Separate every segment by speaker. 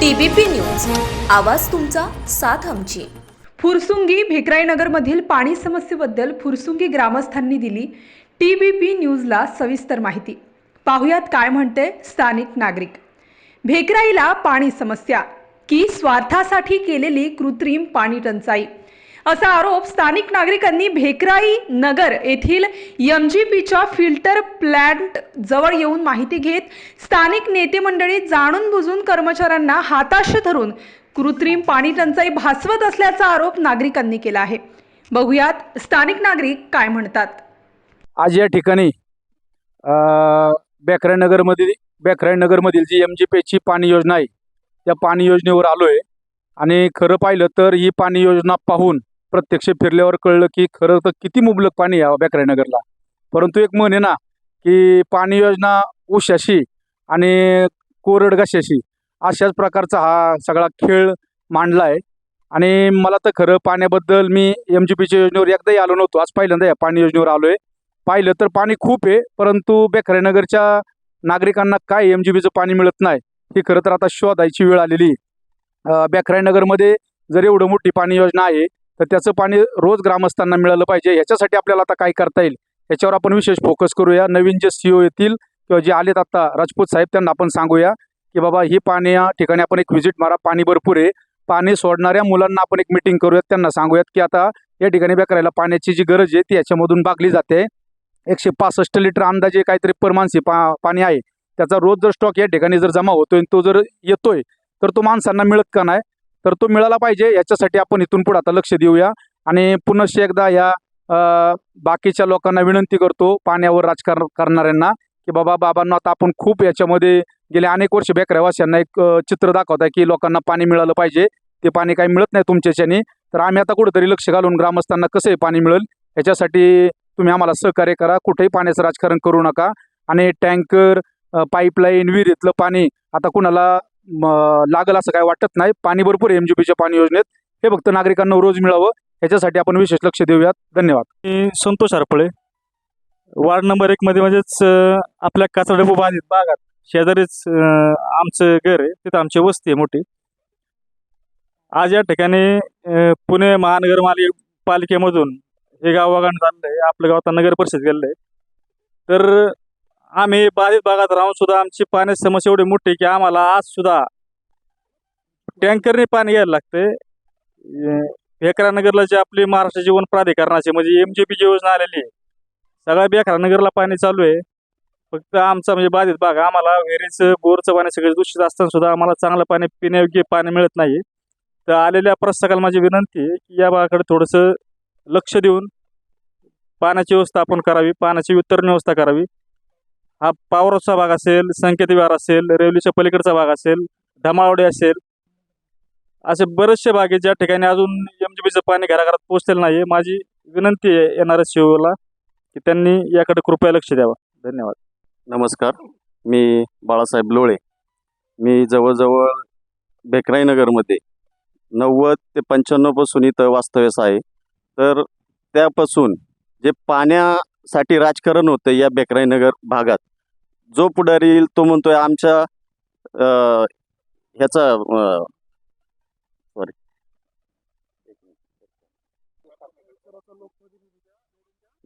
Speaker 1: TBP news. आवाज तुमचा साथ आमची.
Speaker 2: फुरसुंगी भेकराईनगरमधील पाणी समस्येबद्दल फुरसुंगी ग्रामस्थांनी दिली टी बी पी न्यूजला सविस्तर माहिती. पाहुयात काय म्हणते स्थानिक नागरिक. भेकराईला पाणी समस्या. की स्वार्थासाठी केलेली कृत्रिम पाणी टंचाई. असा आरोप स्थानिक नागरिकांनी भेकराई नगर येथील एम जी पीच्या फिल्टर प्लॅन्ट जवळ येऊन माहिती घेत स्थानिक नेते मंडळी जाणून बुजून कर्मचाऱ्यांना हाताश धरून कृत्रिम पाणी टंचाई भासवत असल्याचा आरोप नागरिकांनी केला आहे. बघूयात स्थानिक नागरिक काय म्हणतात.
Speaker 3: आज या ठिकाणी बेकराई नगरमधील नगरमधील जी एम जी पेची पाणी योजना आहे त्या पाणी योजनेवर आलो आहे आणि खरं पाहिलं तर ही पाणी योजना पाहून प्रत्यक्ष फिरल्यावर कळलं की खरं तर किती मुबलक पाणी आहे बेकराई नगरला परंतु एक म्हण आहे ना की पाणी योजना उशाशी आणि कोरडगाशाशी अशाच प्रकारचा हा सगळा खेळ मांडला आहे. आणि मला तर खरं पाण्याबद्दल मी एम जी पीच्या योजनेवर एकदाही आलो नव्हतो. आज पहिल्यांदा या पाणी योजनेवर आलो आहे पाहिलं तर पाणी खूप आहे परंतु बेखरेनगरच्या नागरिकांना काय एम जी बीचं पाणी मिळत नाही ही खरं तर आता शोधायची वेळ आलेली बेखराईनगरमध्ये जर एवढं मोठी पाणी योजना आहे तर त्याचं पाणी रोज ग्रामस्थांना मिळालं पाहिजे. याच्यासाठी आपल्याला आता काय करता येईल? याच्यावर आपण विशेष फोकस करूया. नवीन जे सी ओ येतील किंवा जे आलेत आता राजपूत साहेब त्यांना आपण सांगूया की बाबा ही पाणी या ठिकाणी आपण एक व्हिजिट मारा. पाणी भरपूर आहे. पाणी सोडणाऱ्या मुलांना आपण एक मिटिंग करूयात. त्यांना सांगूयात की आता या ठिकाणी बेकरायला पाण्याची जी गरज आहे ती याच्यामधून भागली जाते. एकशे पासष्ट लिटर अंदाजे काहीतरी परमानसी पा पाणी आहे. त्याचा रोज जर स्टॉक या ठिकाणी जर जमा होतोय आणि तो जर येतोय तर तो माणसांना मिळत का नाही? तर तो मिळाला पाहिजे. याच्यासाठी आपण इथून पुढे आता लक्ष देऊया. आणि पुनश्च एकदा या बाकीच्या लोकांना विनंती करतो पाण्यावर राजकारण करणाऱ्यांना की बाबा बाबांना आता आपण खूप याच्यामध्ये गेले अनेक वर्ष बेकऱ्यावासियांना एक चित्र दाखवत आहे की लोकांना पाणी मिळालं पाहिजे. ते पाणी काही मिळत नाही तुमच्याच्याने तर आम्ही आता कुठेतरी लक्ष घालून ग्रामस्थांना कसंही पाणी मिळेल याच्यासाठी तुम्ही आम्हाला सहकार्य करा. कुठेही पाण्याचं राजकारण करू नका. आणि टँकर पाईपलाईन विहिरीतलं पाणी आता कुणाला लागल असं काय वाटत नाही. पाणी भरपूर एम जी पीच्या पाणी योजनेत. हे फक्त नागरिकांना रोज मिळावं. याच्यासाठी आपण विशेष लक्ष देऊयात. धन्यवाद.
Speaker 4: मी संतोष हरपळे. वार्ड नंबर एक मध्ये म्हणजेच आपल्या आपल्या डबू बाधित भागात शेजारीच आमचं घर आहे. तिथं आमची वस्ती आहे मोठी. आज या ठिकाणी पुणे महानगरपालिके पालिकेमधून हे गाव वागाण चाललंय. आहे आपलं गाव आता नगर परिषद गेलेलं आहे तर आम्ही बाधित भागात राहून सुद्धा आमची पाण्याची समस्या एवढी मोठी की आम्हाला आज सुद्धा टँकरने पाणी घ्यायला लागतंय. भेकरानगरला बेकरा नगरला जे आपली महाराष्ट्र जीवन प्राधिकरणाचे म्हणजे एम जे पी योजना आलेली आहे. सगळ्या बेकरा नगरला पाणी चालू आहे. फक्त आमचा म्हणजे बाधित भाग आम्हाला विहिरीचं बोरचं पाणी सगळं दूषित असताना सुद्धा आम्हाला चांगलं पाणी पिण्यायोग्य पाणी मिळत नाही. तर आलेल्या प्रशासकाला माझी विनंती आहे की या भागाकडे थोडंसं लक्ष देऊन पाण्याची व्यवस्थापन करावी पाण्याची वितरण व्यवस्था करावी. हा पावरचा भाग असेल संकेत विहार असेल रेल्वेच्या पलीकडचा भाग असेल धमावडे असेल असे बरेचसे भाग आहेत ज्या ठिकाणी अजून एम जी बीचं पाणी घराघरात पोचलेलं नाही माझी विनंती आहे येणाऱ्या शिवला की त्यांनी याकडे कृपया लक्ष द्यावं. धन्यवाद.
Speaker 5: नमस्कार. मी बाळासाहेब लोळे. मी जवळजवळ बेकराई नगरमध्ये नव्वद ते पंच्याण्णवपासून इथं वास्तव्यास आहे. तर त्यापासून जे पाण्यासाठी राजकारण होतं या बेकराई नगर भागात जो पुढारी येईल तो म्हणतोय आमच्या ह्याचा सॉरी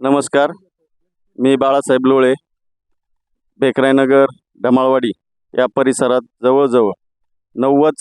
Speaker 5: नमस्कार. मी बाळासाहेब लोळे भेकरायनगर ढमाळवाडी या परिसरात जवळजवळ नव्वद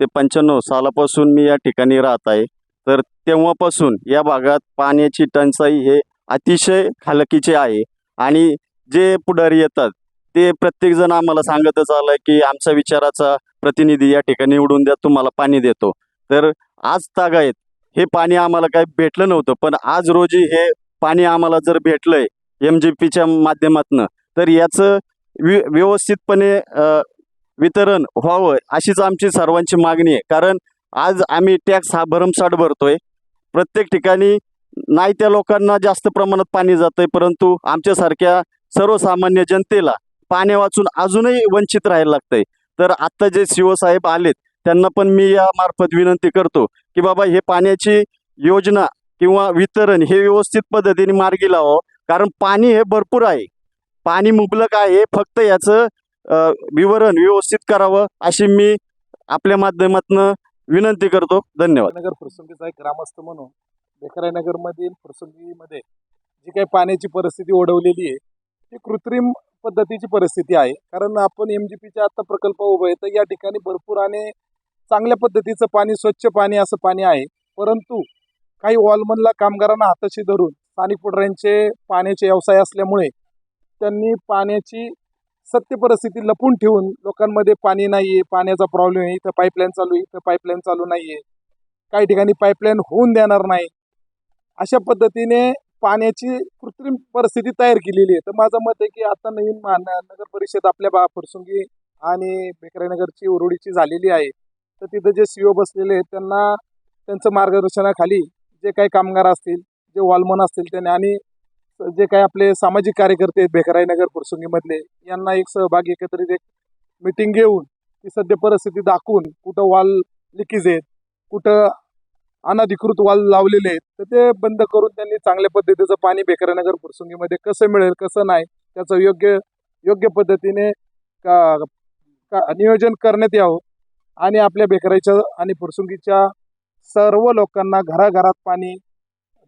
Speaker 5: ते पंच्याण्णव सालापासून मी या ठिकाणी राहत आहे. तर तेव्हापासून या भागात पाण्याची टंचाई हे अतिशय खालकीचे आहे. आणि जे पुढारी येतात ते प्रत्येकजण आम्हाला सांगतच आलं की आमच्या विचाराचा प्रतिनिधी या ठिकाणी निवडून द्या तुम्हाला पाणी देतो. तर आज तागायत हे पाणी आम्हाला काही भेटलं नव्हतं पण आज रोजी हे पाणी आम्हाला जर भेटलंय एम जी पीच्या माध्यमातनं तर याचं वि व्यवस्थितपणे वितरण व्हावं अशीच आमची सर्वांची मागणी आहे. कारण आज आम्ही टॅक्स हा भरमसाठ भरतोय. प्रत्येक ठिकाणी नाही त्या लोकांना जास्त प्रमाणात पाणी जातंय परंतु आमच्यासारख्या सर्वसामान्य जनतेला पाण्या वाचून अजूनही वंचित राहायला लागतंय. तर आत्ता जे शिवसाहेब आलेत त्यांना पण मी या मार्फत विनंती करतो की बाबा हे पाण्याची योजना किंवा वितरण हे व्यवस्थित पद्धतीने मार्गी लावावं. कारण पाणी हे भरपूर आहे. पाणी मुबलक आहे फक्त याचं विवरण व्यवस्थित करावं अशी मी आपल्या माध्यमातून विनंती करतो. धन्यवाद.
Speaker 6: नगर फुरसुंगीचा एक ग्रामस्थ म्हणून बेकरायनगरमधील प्रसंगीमध्ये जी काही पाण्याची परिस्थिती ओढवलेली आहे ती कृत्रिम पद्धतीची परिस्थिती आहे. कारण आपण एम जी पीचे आता प्रकल्प उभे आहे तर या ठिकाणी भरपूर आणि चांगल्या पद्धतीचं पाणी स्वच्छ पाणी असं पाणी आहे. परंतु काही वॉलमनला कामगारांना हाताशी धरून स्थानिक पुढाऱ्यांचे पाण्याचे व्यवसाय असल्यामुळे त्यांनी पाण्याची सत्य परिस्थिती लपून ठेवून लोकांमध्ये पाणी नाही आहे पाण्याचा प्रॉब्लेम आहे इथं पाईपलाईन चालू आहे इथं पाईपलाईन चालू नाही आहे काही ठिकाणी पाईपलाईन होऊन देणार नाही. अशा पद्धतीने पाण्याची कृत्रिम परिस्थिती तयार केलेली आहे. तर माझं मत आहे की आता नवीन महान नगर परिषद आपल्या बा फुरसुंगी आणि बेकराईनगरची उरुडीची झालेली आहे. तर तिथं जे सी ओ बसलेले आहेत त्यांना त्यांचं मार्गदर्शनाखाली जे काही कामगार असतील जे वॉलमन असतील त्यांनी आणि जे काही आपले सामाजिक कार्यकर्ते आहेत बेकराईनगर फुरसुंगीमधले यांना एक सहभाग एकत्रित एक मिटिंग घेऊन ती सद्य परिस्थिती दाखवून कुठं वॉल लिकेज आहेत कुठं अनधिकृत वाल लावलेले आहेत. तर ते बंद करून त्यांनी चांगल्या पद्धतीचं पाणी बेकरानगर फुरसुंगीमध्ये कसं मिळेल कसं नाही त्याचं योग्य योग्य पद्धतीने का का नियोजन करण्यात यावं आणि आपल्या बेकराईच्या आणि फुरसुंगीच्या सर्व लोकांना घराघरात पाणी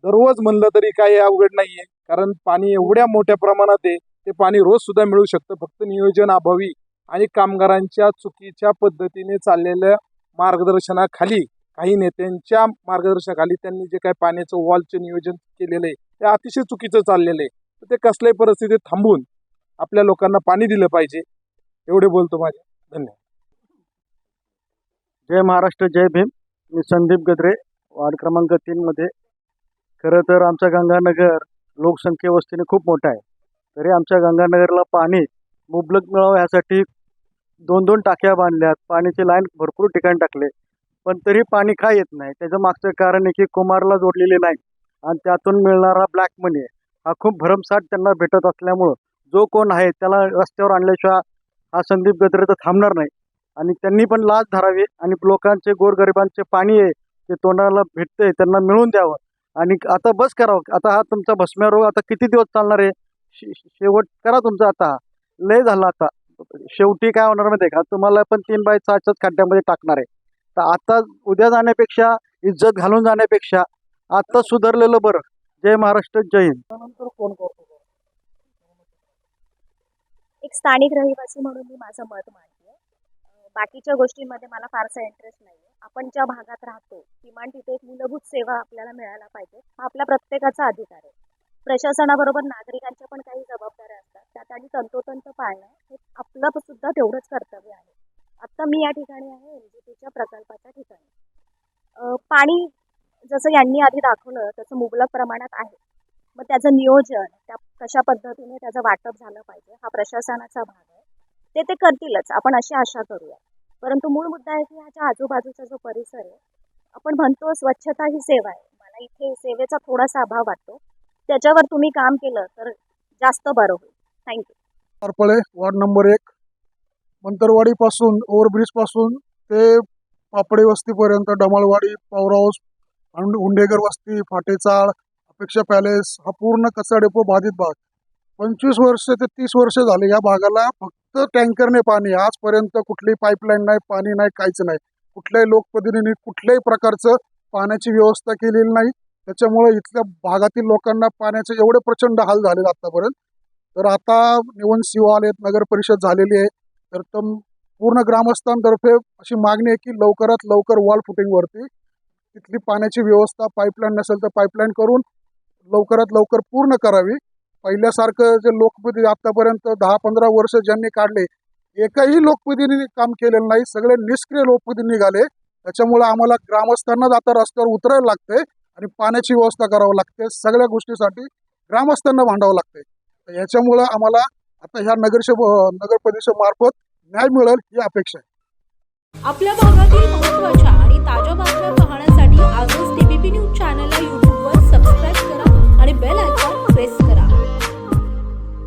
Speaker 6: दररोज म्हणलं तरी काही अवघड नाही आहे कारण पाणी एवढ्या मोठ्या प्रमाणात आहे ते पाणी रोज सुद्धा मिळू शकतं. फक्त नियोजन अभावी आणि कामगारांच्या चुकीच्या पद्धतीने चाललेल्या मार्गदर्शनाखाली काही नेत्यांच्या मार्गदर्शनाखाली त्यांनी जे काही पाण्याचं वॉलचं नियोजन केलेलं आहे ते अतिशय चुकीचं चाललेलं आहे. तर ते कसल्याही परिस्थितीत थांबून आपल्या लोकांना पाणी दिलं पाहिजे एवढे बोलतो माझे. धन्यवाद.
Speaker 7: जय महाराष्ट्र जय भीम. मी संदीप गद्रे वार्ड क्रमांक तीनमध्ये खरं तर आमचा गंगानगर लोकसंख्ये वस्तीने खूप मोठा आहे. तरी आमच्या गंगानगरला पाणी मुबलक मिळावं यासाठी दोन दोन टाक्या बांधल्यात. पाण्याची लाईन भरपूर ठिकाणी टाकले. पण तरी पाणी का येत नाही? त्याचं मागचं कारण आहे की कुमारला जोडलेले नाही. आणि त्यातून मिळणारा ब्लॅक मनी हा खूप भरमसाठ त्यांना भेटत असल्यामुळं जो कोण आहे त्याला रस्त्यावर आणल्याशिवाय हा संदीप गद्रे तर थांबणार नाही. आणि त्यांनी पण लाच धरावी आणि लोकांचे गोरगरिबांचे पाणी आहे ते तोंडाला भेटतंय त्यांना मिळून द्यावं. आणि आता बस करावं हो. आता हा तुमचा भस्म्या रोग आता किती दिवस चालणार आहे? शे- शेवट करा तुमचा आता. लय झालं आता. शेवटी काय होणार माहिती आहे का? तुम्हाला पण तीन बाय सहाच्याच खड्ड्यामध्ये टाकणार आहे. तर आता उद्या जाण्यापेक्षा इज्जत घालून जाण्यापेक्षा आता सुधारलेलं बरं. जय महाराष्ट्र जय हिंद.
Speaker 6: त्यानंतर कोण करतो
Speaker 8: एक स्थानिक रहिवासी म्हणून मी माझं मत मांडते. बाकीच्या गोष्टींमध्ये मला फारसा इंटरेस्ट नाही आहे आपण ज्या भागात राहतो किमान तिथे एक मूलभूत सेवा आपल्याला मिळायला पाहिजे हा आपल्या प्रत्येकाचा अधिकार आहे. प्रशासनाबरोबर नागरिकांच्या पण काही जबाबदाऱ्या असतात. त्यात आणि तंतोतंत पाळणं हे आपलं सुद्धा तेवढंच कर्तव्य आहे. आत्ता मी या ठिकाणी आहे एल जी पीच्या प्रकल्पाच्या ठिकाणी. पाणी जसं यांनी आधी दाखवलं तसं मुबलक प्रमाणात आहे. मग त्याचं नियोजन त्या कशा पद्धतीने त्याचं वाटप झालं पाहिजे हा प्रशासनाचा भाग आहे. ते ते करतीलच आपण अशी आशा करूया. परंतु मूळ मुद्दा आहे की ह्याच्या आजूबाजूचा जो परिसर आहे आपण म्हणतो स्वच्छता ही सेवा आहे. मला इथे सेवेचा थोडासा अभाव वाटतो. त्याच्यावर तुम्ही काम केलं तर जास्त बरं होईल. थँक्यू
Speaker 9: पारपळे वार्ड नंबर एक. मंतरवाडीपासून ओव्हरब्रिजपासून ते पापडे वस्तीपर्यंत डमाळवाडी पॉवर हाऊस हुंडेगर वस्ती फाटेचाळ अपेक्षा पॅलेस हा पूर्ण कचरा डेपो बाधित भाग. पंचवीस वर्ष ते तीस वर्ष झाले या भागाला फक्त टँकरने पाणी आजपर्यंत कुठली पाईपलाईन नाही पाणी नाही काहीच नाही. कुठल्याही लोकप्रतिनिधी कुठल्याही प्रकारचं पाण्याची व्यवस्था केलेली नाही. त्याच्यामुळे इथल्या भागातील लोकांना पाण्याचे एवढे प्रचंड हाल झाले आतापर्यंत. तर आता निवन शिव आलेत नगर परिषद झालेली आहे. तर तम पूर्ण ग्रामस्थांतर्फे अशी मागणी आहे की लवकरात लवकर वॉल फुटिंगवरती तिथली पाण्याची व्यवस्था पाईपलाईन नसेल तर पाईपलाईन करून लवकरात लवकर पूर्ण करावी. पहिल्यासारखं जे लोकप्रतिनिधी आतापर्यंत दहा पंधरा वर्ष ज्यांनी काढले एकही लोकप्रतिनिधी काम केलेलं नाही सगळे निष्क्रिय लोकप्रतिनिधी निघाले. त्याच्यामुळे आम्हाला ग्रामस्थांनाच आता रस्त्यावर उतरायला लागते आणि पाण्याची व्यवस्था करावं लागते. सगळ्या गोष्टीसाठी ग्रामस्थांना भांडावं लागते याच्यामुळं आम्हाला आता ह्या नगर नगर परिषदेमार्फत न्याय मिळेल ही अपेक्षा आहे.
Speaker 1: आपल्या भागातील महत्त्वाच्या आणि ताज्या बातम्या पाहण्यासाठी आजच टीबीपी न्यूज चॅनलला